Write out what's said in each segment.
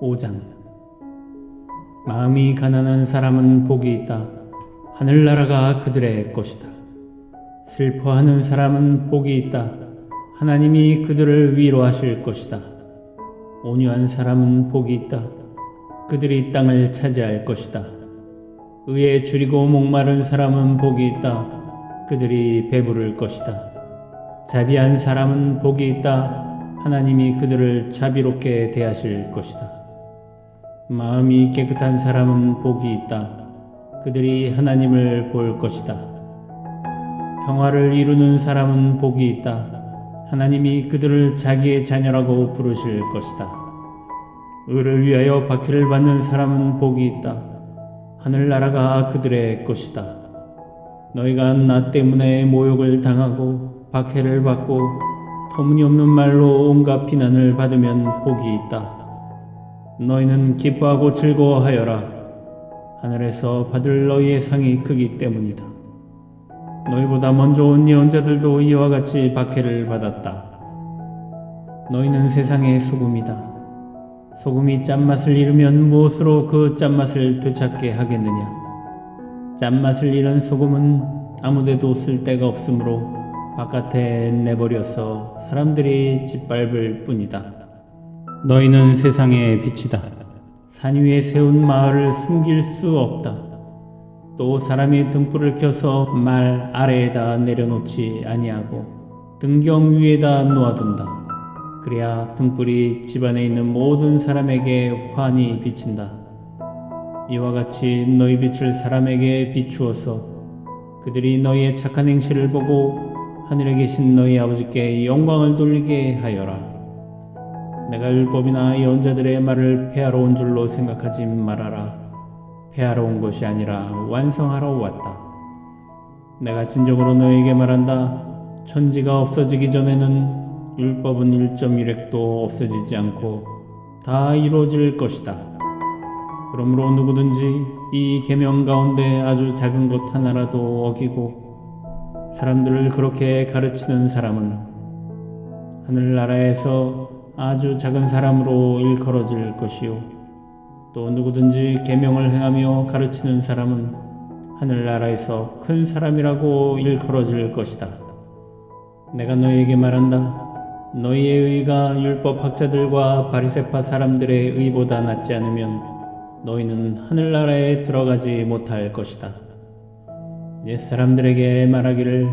5장 마음이 가난한 사람은 복이 있다. 하늘나라가 그들의 것이다. 슬퍼하는 사람은 복이 있다. 하나님이 그들을 위로하실 것이다. 온유한 사람은 복이 있다. 그들이 땅을 차지할 것이다. 의에 줄이고 목마른 사람은 복이 있다. 그들이 배부를 것이다. 자비한 사람은 복이 있다. 하나님이 그들을 자비롭게 대하실 것이다. 마음이 깨끗한 사람은 복이 있다. 그들이 하나님을 볼 것이다. 평화를 이루는 사람은 복이 있다. 하나님이 그들을 자기의 자녀라고 부르실 것이다. 의를 위하여 박해를 받는 사람은 복이 있다. 하늘나라가 그들의 것이다. 너희가 나 때문에 모욕을 당하고 박해를 받고 터무니없는 말로 온갖 비난을 받으면 복이 있다. 너희는 기뻐하고 즐거워하여라. 하늘에서 받을 너희의 상이 크기 때문이다. 너희보다 먼저 온 예언자들도 이와 같이 박해를 받았다. 너희는 세상의 소금이다. 소금이 짠맛을 잃으면 무엇으로 그 짠맛을 되찾게 하겠느냐? 짠맛을 잃은 소금은 아무데도 쓸 데가 없으므로 바깥에 내버려서 사람들이 짓밟을 뿐이다. 너희는 세상의 빛이다. 산 위에 세운 마을을 숨길 수 없다. 또 사람이 등불을 켜서 말 아래에다 내려놓지 아니하고 등경 위에다 놓아둔다. 그래야 등불이 집안에 있는 모든 사람에게 환히 비친다. 이와 같이 너희 빛을 사람에게 비추어서 그들이 너희의 착한 행실을 보고 하늘에 계신 너희 아버지께 영광을 돌리게 하여라. 내가 율법이나 예언자들의 말을 폐하러 온 줄로 생각하지 말아라. 폐하러 온 것이 아니라 완성하러 왔다. 내가 진정으로 너에게 말한다. 천지가 없어지기 전에는 율법은 1.1획도 없어지지 않고 다 이루어질 것이다. 그러므로 누구든지 이 계명 가운데 아주 작은 것 하나라도 어기고 사람들을 그렇게 가르치는 사람은 하늘나라에서 아주 작은 사람으로 일컬어질 것이요 또 누구든지 계명을 행하며 가르치는 사람은 하늘나라에서 큰 사람이라고 일컬어질 것이다. 내가 너희에게 말한다. 너희의 의가 율법 학자들과 바리새파 사람들의 의보다 낫지 않으면 너희는 하늘나라에 들어가지 못할 것이다. 옛 사람들에게 말하기를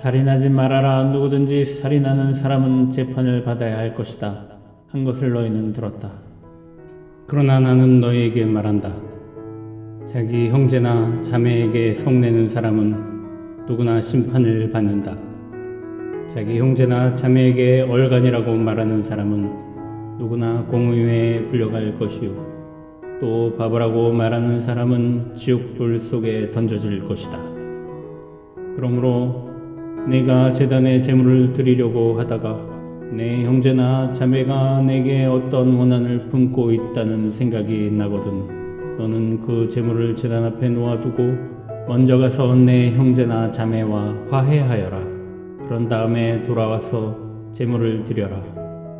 살인하지 말아라 누구든지 살인하는 사람은 재판을 받아야 할 것이다 한 것을 너희는 들었다. 그러나 나는 너희에게 말한다. 자기 형제나 자매에게 속내는 사람은 누구나 심판을 받는다. 자기 형제나 자매에게 얼간이라고 말하는 사람은 누구나 공의회에 불려갈 것이요. 또 바보라고 말하는 사람은 지옥불 속에 던져질 것이다. 그러므로 내가 재단에 제물을 드리려고 하다가 내 형제나 자매가 내게 어떤 원한을 품고 있다는 생각이 나거든 너는 그 제물을 재단 앞에 놓아두고 먼저 가서 내 형제나 자매와 화해하여라 그런 다음에 돌아와서 제물을 드려라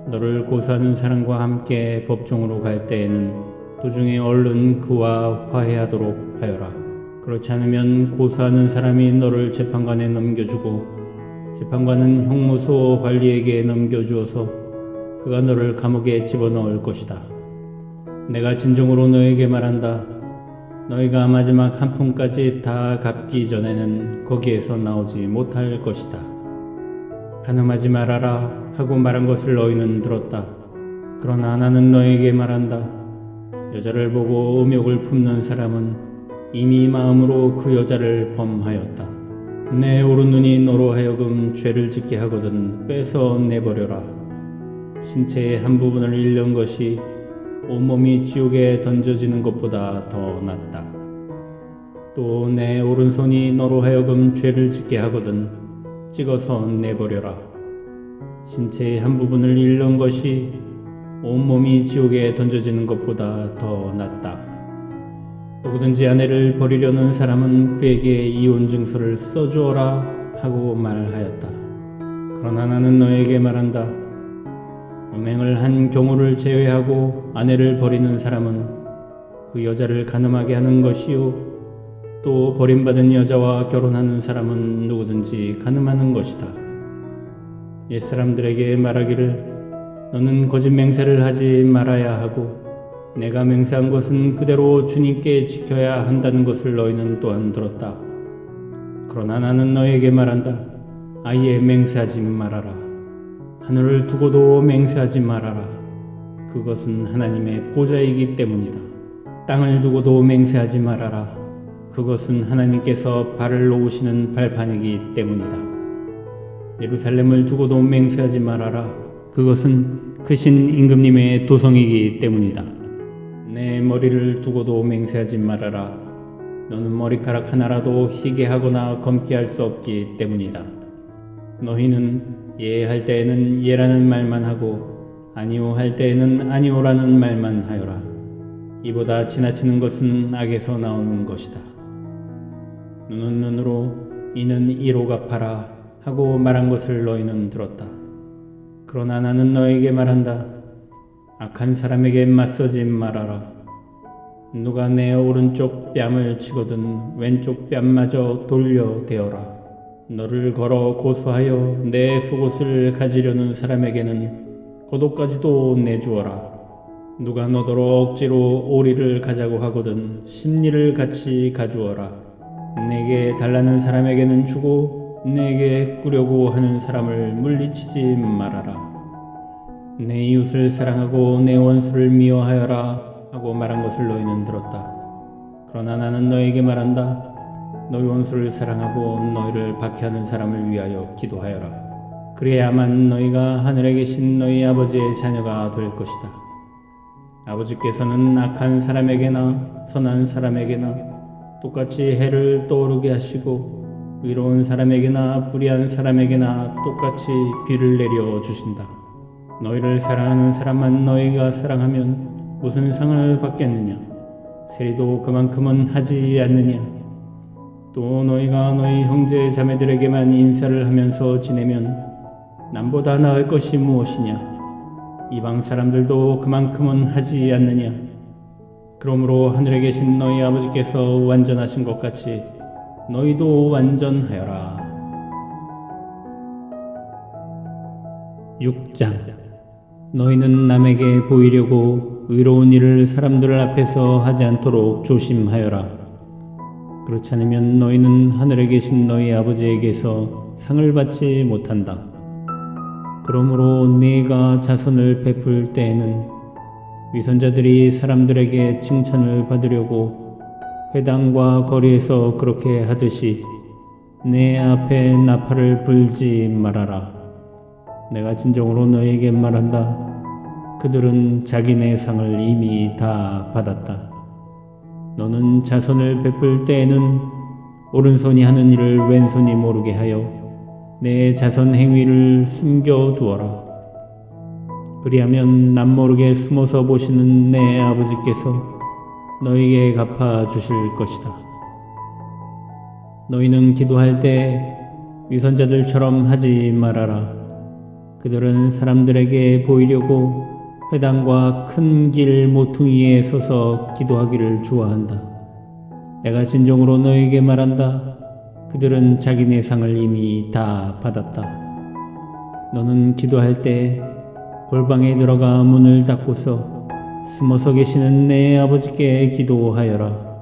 너를 고소하는 사람과 함께 법정으로 갈 때에는 도중에 얼른 그와 화해하도록 하여라 그렇지 않으면 고소하는 사람이 너를 재판관에 넘겨주고 재판관은 형무소 관리에게 넘겨주어서 그가 너를 감옥에 집어넣을 것이다. 내가 진정으로 너에게 말한다. 너희가 마지막 한 푼까지 다 갚기 전에는 거기에서 나오지 못할 것이다. 가늠하지 말아라 하고 말한 것을 너희는 들었다. 그러나 나는 너에게 말한다. 여자를 보고 음욕을 품는 사람은 이미 마음으로 그 여자를 범하였다. 내 오른 눈이 너로 하여금 죄를 짓게 하거든 빼서 내버려라. 신체의 한 부분을 잃는 것이 온몸이 지옥에 던져지는 것보다 더 낫다. 또 내 오른손이 너로 하여금 죄를 짓게 하거든 찍어서 내버려라. 신체의 한 부분을 잃는 것이 온몸이 지옥에 던져지는 것보다 더 낫다. 누구든지 아내를 버리려는 사람은 그에게 이혼 증서를 써주어라 하고 말하였다. 그러나 나는 너에게 말한다. 음행을 한 경우를 제외하고 아내를 버리는 사람은 그 여자를 가늠하게 하는 것이요 또 버림받은 여자와 결혼하는 사람은 누구든지 가늠하는 것이다. 옛사람들에게 말하기를 너는 거짓 맹세를 하지 말아야 하고 내가 맹세한 것은 그대로 주님께 지켜야 한다는 것을 너희는 또한 들었다. 그러나 나는 너에게 말한다. 아예 맹세하지 말아라. 하늘을 두고도 맹세하지 말아라. 그것은 하나님의 보좌이기 때문이다. 땅을 두고도 맹세하지 말아라. 그것은 하나님께서 발을 놓으시는 발판이기 때문이다. 예루살렘을 두고도 맹세하지 말아라. 그것은 크신 임금님의 도성이기 때문이다. 내 머리를 두고도 맹세하지 말아라. 너는 머리카락 하나라도 희게 하거나 검게 할 수 없기 때문이다. 너희는 예할 때에는 예라는 말만 하고 아니오 할 때에는 아니오라는 말만 하여라. 이보다 지나치는 것은 악에서 나오는 것이다. 눈은 눈으로 이는 이로 갚아라 하고 말한 것을 너희는 들었다. 그러나 나는 너에게 말한다. 악한 사람에게 맞서지 말아라. 누가 내 오른쪽 뺨을 치거든 왼쪽 뺨마저 돌려 대어라. 너를 걸어 고소하여 내 속옷을 가지려는 사람에게는 고도까지도 내주어라. 누가 너더러 억지로 오리를 가자고 하거든 심리를 같이 가주어라. 내게 달라는 사람에게는 주고 내게 꾸려고 하는 사람을 물리치지 말아라. 내 이웃을 사랑하고 내 원수를 미워하여라 하고 말한 것을 너희는 들었다. 그러나 나는 너에게 말한다. 너희 원수를 사랑하고 너희를 박해하는 사람을 위하여 기도하여라. 그래야만 너희가 하늘에 계신 너희 아버지의 자녀가 될 것이다. 아버지께서는 악한 사람에게나 선한 사람에게나 똑같이 해를 떠오르게 하시고 의로운 사람에게나 불의한 사람에게나 똑같이 비를 내려 주신다. 너희를 사랑하는 사람만 너희가 사랑하면 무슨 상을 받겠느냐? 세리도 그만큼은 하지 않느냐? 또 너희가 너희 형제 자매들에게만 인사를 하면서 지내면 남보다 나을 것이 무엇이냐? 이방 사람들도 그만큼은 하지 않느냐? 그러므로 하늘에 계신 너희 아버지께서 완전하신 것 같이 너희도 완전하여라. 6장 너희는 남에게 보이려고 의로운 일을 사람들 앞에서 하지 않도록 조심하여라. 그렇지 않으면 너희는 하늘에 계신 너희 아버지에게서 상을 받지 못한다. 그러므로 네가 자선을 베풀 때에는 위선자들이 사람들에게 칭찬을 받으려고 회당과 거리에서 그렇게 하듯이 내 앞에 나팔을 불지 말아라. 내가 진정으로 너에게 말한다. 그들은 자기네 상을 이미 다 받았다. 너는 자선을 베풀 때에는 오른손이 하는 일을 왼손이 모르게 하여 내 자선 행위를 숨겨 두어라. 그리하면 남 모르게 숨어서 보시는 내 아버지께서 너에게 갚아 주실 것이다. 너희는 기도할 때 위선자들처럼 하지 말아라. 그들은 사람들에게 보이려고 회당과 큰 길 모퉁이에 서서 기도하기를 좋아한다. 내가 진정으로 너에게 말한다. 그들은 자기네 상을 이미 다 받았다. 너는 기도할 때 골방에 들어가 문을 닫고서 숨어서 계시는 내 아버지께 기도하여라.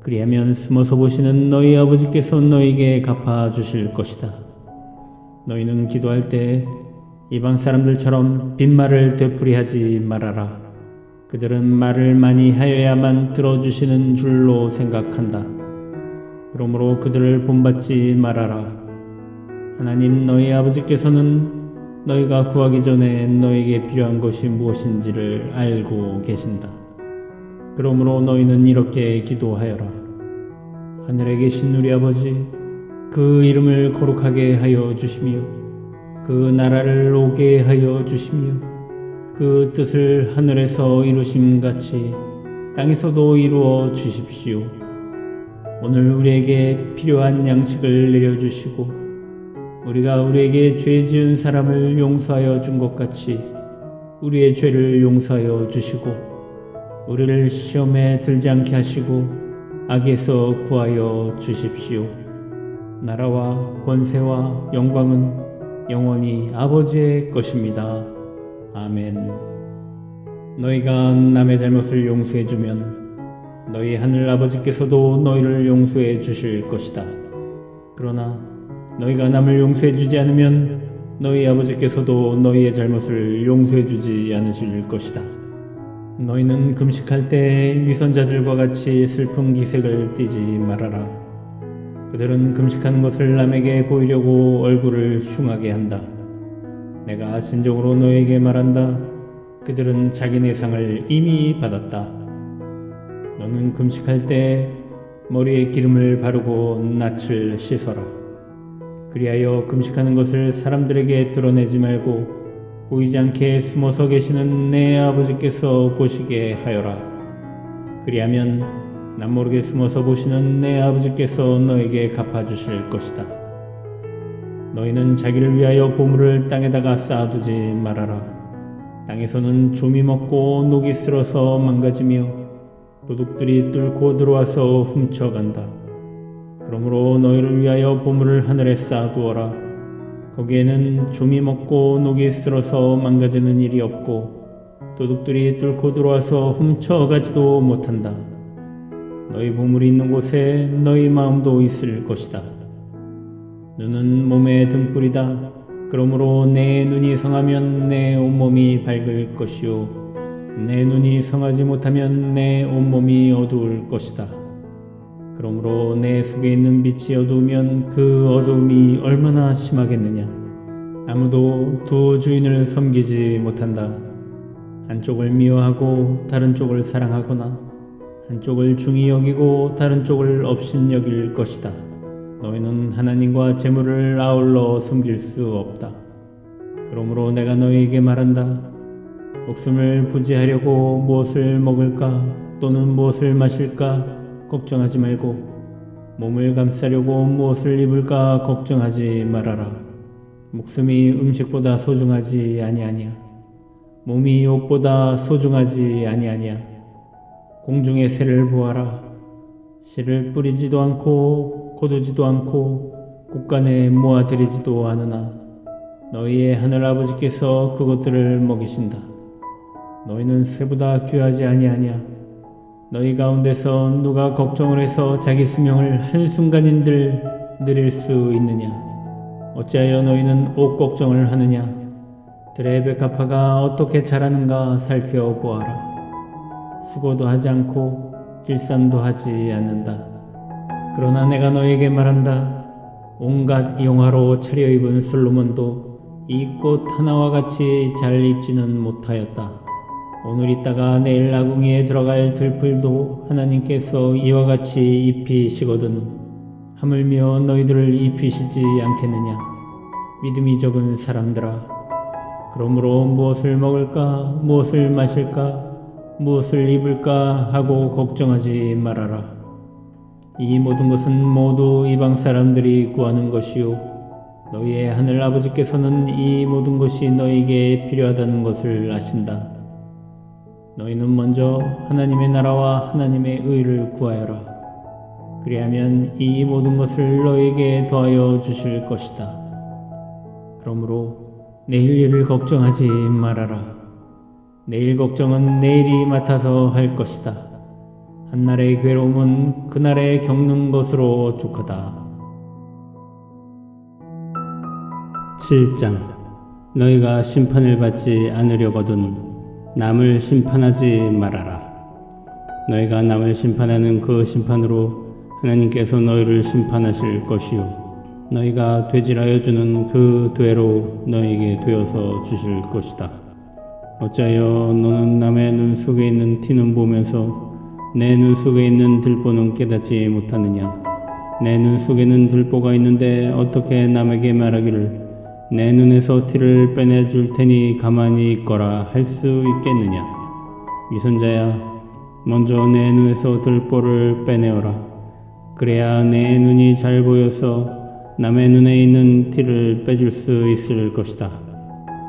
그리하면 숨어서 보시는 너희 아버지께서 너에게 갚아 주실 것이다. 너희는 기도할 때 이방 사람들처럼 빈말을 되풀이하지 말아라. 그들은 말을 많이 하여야만 들어주시는 줄로 생각한다. 그러므로 그들을 본받지 말아라. 하나님 너희 아버지께서는 너희가 구하기 전에 너에게 필요한 것이 무엇인지를 알고 계신다. 그러므로 너희는 이렇게 기도하여라. 하늘에 계신 우리 아버지, 그 이름을 거룩하게 하여 주시며, 그 나라를 오게 하여 주시며, 그 뜻을 하늘에서 이루심 같이 땅에서도 이루어 주십시오. 오늘 우리에게 필요한 양식을 내려주시고, 우리가 우리에게 죄 지은 사람을 용서하여 준 것 같이 우리의 죄를 용서하여 주시고 우리를 시험에 들지 않게 하시고 악에서 구하여 주십시오. 나라와 권세와 영광은 영원히 아버지의 것입니다. 아멘. 너희가 남의 잘못을 용서해 주면 너희 하늘 아버지께서도 너희를 용서해 주실 것이다. 그러나 너희가 남을 용서해 주지 않으면 너희 아버지께서도 너희의 잘못을 용서해 주지 않으실 것이다. 너희는 금식할 때 위선자들과 같이 슬픈 기색을 띠지 말아라. 그들은 금식하는 것을 남에게 보이려고 얼굴을 흉하게 한다. 내가 진정으로 너에게 말한다. 그들은 자기네 상을 이미 받았다. 너는 금식할 때 머리에 기름을 바르고 낯을 씻어라. 그리하여 금식하는 것을 사람들에게 드러내지 말고 보이지 않게 숨어서 계시는 내 아버지께서 보시게 하여라. 그리하면 남 모르게 숨어서 보시는 내 아버지께서 너에게 갚아주실 것이다. 너희는 자기를 위하여 보물을 땅에다가 쌓아두지 말아라. 땅에서는 좀이 먹고 녹이 쓸어서 망가지며 도둑들이 뚫고 들어와서 훔쳐간다. 그러므로 너희를 위하여 보물을 하늘에 쌓아두어라. 거기에는 좀이 먹고 녹이 쓸어서 망가지는 일이 없고 도둑들이 뚫고 들어와서 훔쳐가지도 못한다. 너희 보물이 있는 곳에 너희 마음도 있을 것이다. 눈은 몸의 등불이다. 그러므로 내 눈이 성하면 내 온몸이 밝을 것이요. 내 눈이 성하지 못하면 내 온몸이 어두울 것이다. 그러므로 내 속에 있는 빛이 어두우면 그 어두움이 얼마나 심하겠느냐. 아무도 두 주인을 섬기지 못한다. 한쪽을 미워하고 다른 쪽을 사랑하거나 한쪽을 중히 여기고 다른 쪽을 업신 여길 것이다. 너희는 하나님과 재물을 아울러 섬길 수 없다. 그러므로 내가 너희에게 말한다. 목숨을 부지하려고 무엇을 먹을까 또는 무엇을 마실까 걱정하지 말고 몸을 감싸려고 무엇을 입을까 걱정하지 말아라. 목숨이 음식보다 소중하지 아니하냐. 몸이 옷보다 소중하지 아니하냐. 공중의 새를 보아라. 씨를 뿌리지도 않고 거두지도 않고 곳간에 모아들이지도 않으나 너희의 하늘 아버지께서 그것들을 먹이신다. 너희는 새보다 귀하지 아니하냐. 너희 가운데서 누가 걱정을 해서 자기 수명을 한순간인들 느릴 수 있느냐. 어찌하여 너희는 옷 걱정을 하느냐. 백합화가 어떻게 자라는가 살펴보아라. 수고도 하지 않고 길쌈도 하지 않는다. 그러나 내가 너에게 말한다. 온갖 영화로 차려입은 솔로몬도 이 꽃 하나와 같이 잘 입지는 못하였다. 오늘 있다가 내일 아궁이에 들어갈 들풀도 하나님께서 이와 같이 입히시거든 하물며 너희들을 입히시지 않겠느냐 믿음이 적은 사람들아 그러므로 무엇을 먹을까 무엇을 마실까 무엇을 입을까 하고 걱정하지 말아라. 이 모든 것은 모두 이방 사람들이 구하는 것이요. 너희의 하늘 아버지께서는 이 모든 것이 너희에게 필요하다는 것을 아신다. 너희는 먼저 하나님의 나라와 하나님의 의를 구하여라. 그리하면 이 모든 것을 너희에게 더하여 주실 것이다. 그러므로 내일 일을 걱정하지 말아라. 내일 걱정은 내일이 맡아서 할 것이다. 한날의 괴로움은 그날에 겪는 것으로 족하다. 7장 너희가 심판을 받지 않으려거든 남을 심판하지 말아라. 너희가 남을 심판하는 그 심판으로 하나님께서 너희를 심판하실 것이요. 너희가 되질하여 주는 그 되로 너희에게 되어서 주실 것이다. 어찌하여 너는 남의 눈 속에 있는 티는 보면서 내 눈 속에 있는 들보는 깨닫지 못하느냐? 내 눈 속에는 들보가 있는데 어떻게 남에게 말하기를 내 눈에서 티를 빼내줄 테니 가만히 있거라 할 수 있겠느냐? 위선자야, 먼저 내 눈에서 들보를 빼내어라. 그래야 내 눈이 잘 보여서 남의 눈에 있는 티를 빼줄 수 있을 것이다.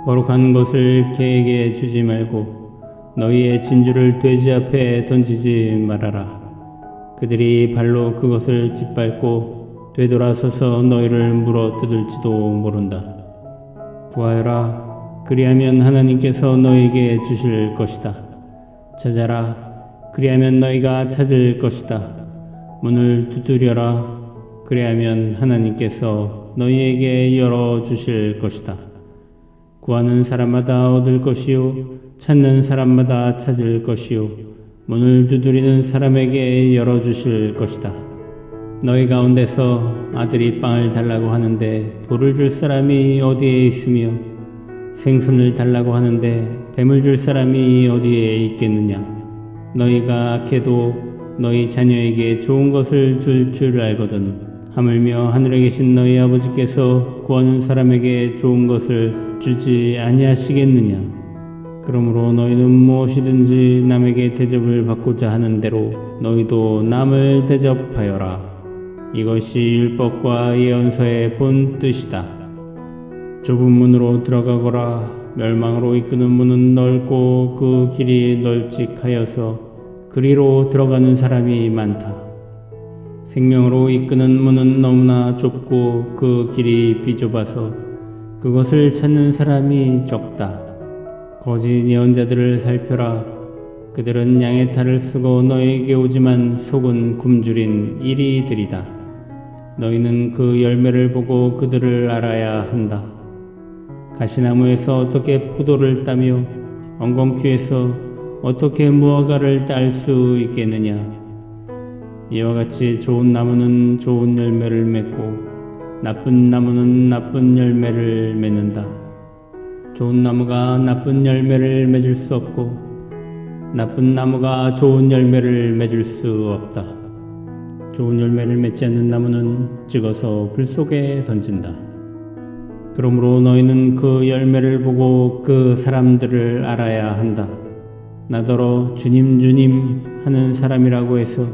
거룩한 것을 개에게 주지 말고 너희의 진주를 돼지 앞에 던지지 말아라. 그들이 발로 그것을 짓밟고 되돌아서서 너희를 물어 뜯을지도 모른다. 구하여라. 그리하면 하나님께서 너희에게 주실 것이다. 찾아라. 그리하면 너희가 찾을 것이다. 문을 두드려라. 그리하면 하나님께서 너희에게 열어 주실 것이다. 구하는 사람마다 얻을 것이요 찾는 사람마다 찾을 것이요 문을 두드리는 사람에게 열어 주실 것이다. 너희 가운데서 아들이 빵을 달라고 하는데 돌을 줄 사람이 어디에 있으며 생선을 달라고 하는데 뱀을 줄 사람이 어디에 있겠느냐? 너희가 악해도 너희 자녀에게 좋은 것을 줄줄 알거든. 하물며 하늘에 계신 너희 아버지께서 구하는 사람에게 좋은 것을 주지 아니하시겠느냐? 그러므로 너희는 무엇이든지 남에게 대접을 받고자 하는 대로 너희도 남을 대접하여라. 이것이 율법과 예언서의 본 뜻이다. 좁은 문으로 들어가거라. 멸망으로 이끄는 문은 넓고 그 길이 널찍하여서 그리로 들어가는 사람이 많다. 생명으로 이끄는 문은 너무나 좁고 그 길이 비좁아서 그것을 찾는 사람이 적다. 거짓 예언자들을 살펴라. 그들은 양의 탈을 쓰고 너에게 오지만 속은 굶주린 이리들이다. 너희는 그 열매를 보고 그들을 알아야 한다. 가시나무에서 어떻게 포도를 따며 엉겅퀴에서 어떻게 무화과를 딸 수 있겠느냐? 이와 같이 좋은 나무는 좋은 열매를 맺고 나쁜 나무는 나쁜 열매를 맺는다. 좋은 나무가 나쁜 열매를 맺을 수 없고 나쁜 나무가 좋은 열매를 맺을 수 없다. 좋은 열매를 맺지 않는 나무는 찍어서 불 속에 던진다. 그러므로 너희는 그 열매를 보고 그 사람들을 알아야 한다. 나더러 주님 주님 하는 사람이라고 해서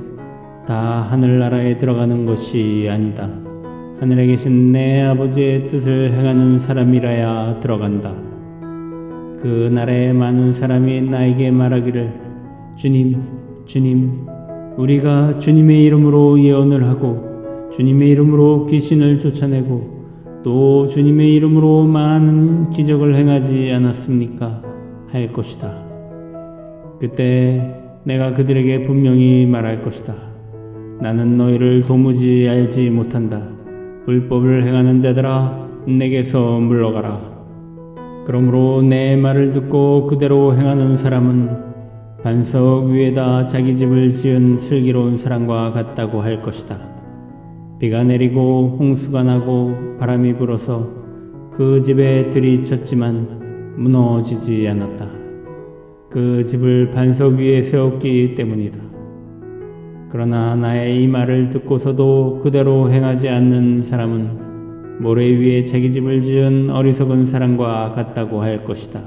다 하늘나라에 들어가는 것이 아니다. 하늘에 계신 내 아버지의 뜻을 행하는 사람이라야 들어간다. 그 날에 많은 사람이 나에게 말하기를 주님, 주님, 우리가 주님의 이름으로 예언을 하고 주님의 이름으로 귀신을 쫓아내고 또 주님의 이름으로 많은 기적을 행하지 않았습니까? 할 것이다. 그때 내가 그들에게 분명히 말할 것이다. 나는 너희를 도무지 알지 못한다. 불법을 행하는 자들아, 내게서 물러가라. 그러므로 내 말을 듣고 그대로 행하는 사람은 반석 위에다 자기 집을 지은 슬기로운 사람과 같다고 할 것이다. 비가 내리고 홍수가 나고 바람이 불어서 그 집에 들이쳤지만 무너지지 않았다. 그 집을 반석 위에 세웠기 때문이다. 그러나 나의 이 말을 듣고서도 그대로 행하지 않는 사람은 모래 위에 자기 집을 지은 어리석은 사람과 같다고 할 것이다.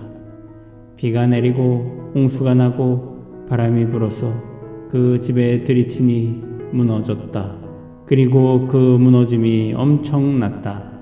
비가 내리고 홍수가 나고 바람이 불어서 그 집에 들이치니 무너졌다. 그리고 그 무너짐이 엄청났다.